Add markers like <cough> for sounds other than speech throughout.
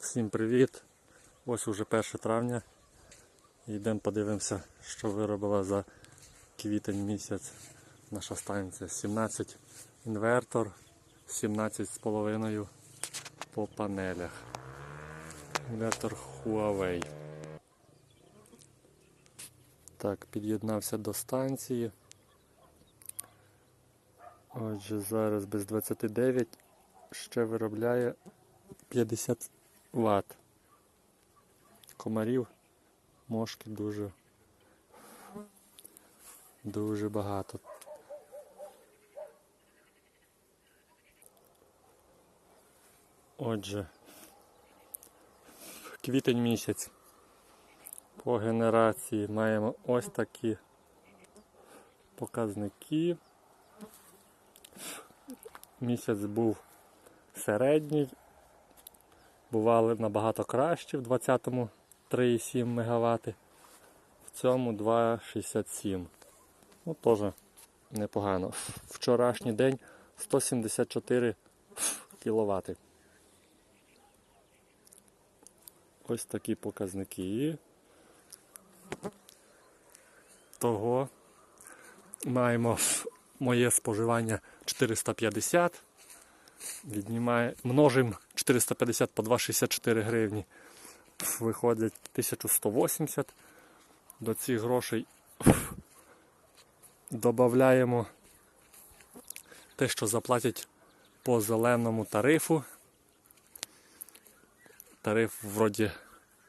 Всім привіт! Ось уже 1 травня. Йдемо подивимося, що виробила за квітень місяць наша станція. 17 інвертор, 17,5 по панелях. Інвертор Huawei. Так, під'єднався до станції. Отже, зараз без 29 ще виробляє 50 Вт. Комарів, мошки дуже дуже багато. Отже, квітень місяць. По генерації маємо ось такі показники. Місяць був середній, бували набагато кращі в 20-му 3,7 МВт, в цьому 2,67. Ну, теж непогано. <laughs> Вчорашній день 174 кВт. Ось такі показники. Того маємо моє споживання 450. Віднімає, множимо 450 по 2,64 гривні. Виходить 1180. До цих грошей додаємо те, що заплатять по зеленому тарифу. Тариф вроді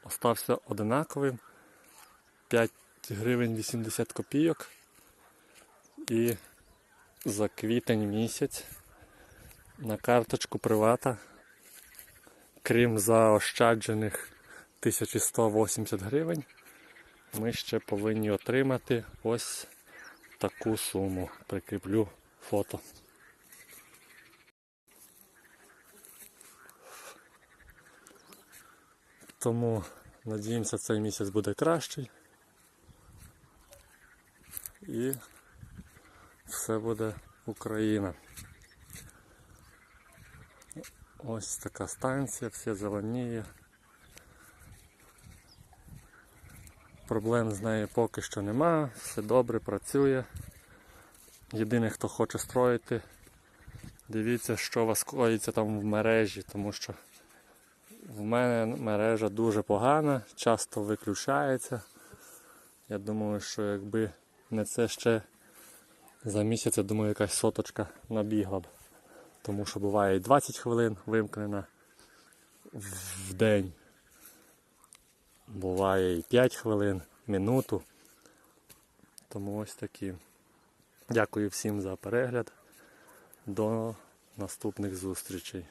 остався одинаковим. 5 гривень 80 копійок. І за квітень місяць на карточку привата, крім заощаджених 1180 гривень, ми ще повинні отримати ось таку суму. Прикріплю фото. Тому надіємося, цей місяць буде кращий. І все буде Україна. Ось така станція, все зеленіє. Проблем з нею поки що нема, все добре працює. Єдине, хто хоче строїти, дивіться, що у вас коїться там в мережі, тому що в мене мережа дуже погана, часто виключається. Я думаю, що якби не це ще за місяць, я думаю, якась соточка набігла б. Тому що буває і 20 хвилин вимкнена в день. Буває і 5 хвилин, минуту. Тому ось такі. Дякую всім за перегляд. До наступних зустрічей.